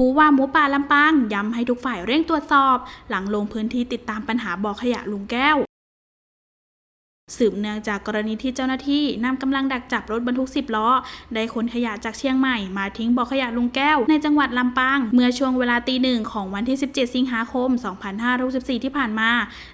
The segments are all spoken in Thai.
ผู้ว่าหมูป่าลำปางย้ำให้ทุกฝ่ายเร่งตรวจสอบ หลังลงพื้นที่ติดตามปัญหาบ่อขยะลุงแก้ว สืบเนื่องจากกรณีที่เจ้าหน้าที่นำกำลังดักจับรถบรรทุก 10 ล้อ ได้ขนขยะจากเชียงใหม่มาทิ้งบ่อขยะลุงแก้วในจังหวัดลำปาง เมื่อช่วงเวลาตีหนึ่งของวันที่ 17 สิงหาคม 2564 ที่ผ่านมา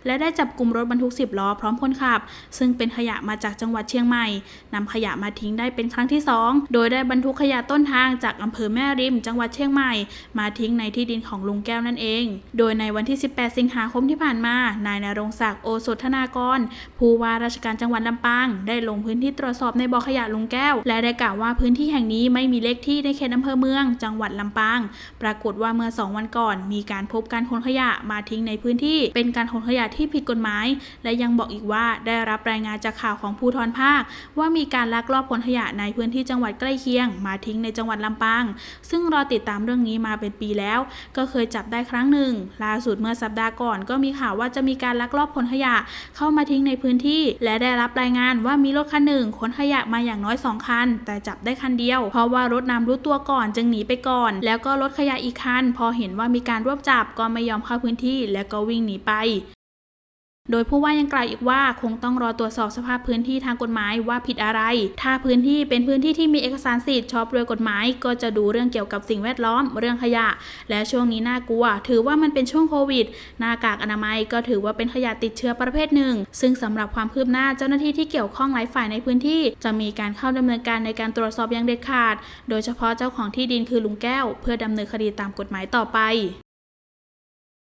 และได้จับกลุ่มรถบรรทุก 10 ล้อพร้อมคนขับ ซึ่งเป็นขยะมาจากจังหวัดเชียงใหม่นำขยะมาทิ้งได้เป็นครั้งที่ 2 โดยได้บรรทุกขยะต้นทางจากอำเภอแม่ริม จังหวัดเชียงใหม่ มาทิ้งในที่ดินของลุงแก้วนั่นเอง โดยในวันที่ 18 สิงหาคมที่ผ่านมา นายนรงศักดิ์โอสถธนากรผู้ว่าราชการจังหวัดลำปาง ได้ลงพื้นที่ตรวจสอบในบ่อขยะลุงแก้ว และได้กล่าวว่าพื้นที่แห่งนี้ไม่มีเลขที่ในเขตอำเภอเมือง จังหวัดลำปาง ปรากฏว่าเมื่อ 2 วันก่อน มีการพบการขนขยะมาทิ้งในพื้นที่ เป็นการขนขยะที่ผิดกฎหมาย และยังบอกอีกว่าได้รับรายงานจากข่าวของภูทรภาค ว่ามีการลักลอบขนขยะในพื้นที่จังหวัดใกล้เคียง มาทิ้งในจังหวัดลำปาง ซึ่งรอติดตามเรื่องนี้มาเป็นปีแล้ว ก็เคยจับได้ครั้งหนึ่งล่าสุดเมื่อสัปดาห์ก่อนก็มีข่าวว่าจะมีการลักลอบขนขยะเข้ามาทิ้งในพื้นที่และได้รับรายงานว่ามีรถคันหนึ่งขนขยะมาอย่างน้อย 2 คัน แต่จับได้คันเดียว เพราะว่ารถนำรู้ตัวก่อนจึงหนีไปก่อน แล้วก็รถขยะอีกคัน พอเห็นว่ามีการรวบจับก็ไม่ยอมเข้าพื้นที่ แล้วก็วิ่งหนีไป โดยผู้ว่ายังกล่าวอีกว่าคงต้องรอตรวจสอบสภาพพื้นที่ทางกฎหมายว่าผิดอะไร ถ้าพื้นที่เป็นพื้นที่ที่มีเอกสารสิทธิ์ชอบด้วยกฎหมาย ก็จะดูเรื่องเกี่ยวกับสิ่งแวดล้อม เรื่องขยะ และช่วงนี้น่ากลัว ถือว่ามันเป็นช่วงโควิด หน้ากากอนามัยก็ถือว่าเป็นขยะติดเชื้อประเภทหนึ่ง ซึ่งสำหรับความคืบหน้าเจ้าหน้าที่ที่เกี่ยวข้องหลายฝ่ายในพื้นที่ จะมีการเข้าดำเนินการในการตรวจสอบอย่างเด็ดขาด โดยเฉพาะเจ้าของที่ดินคือลุงแก้ว เพื่อดำเนินคดีตามกฎหมายต่อไป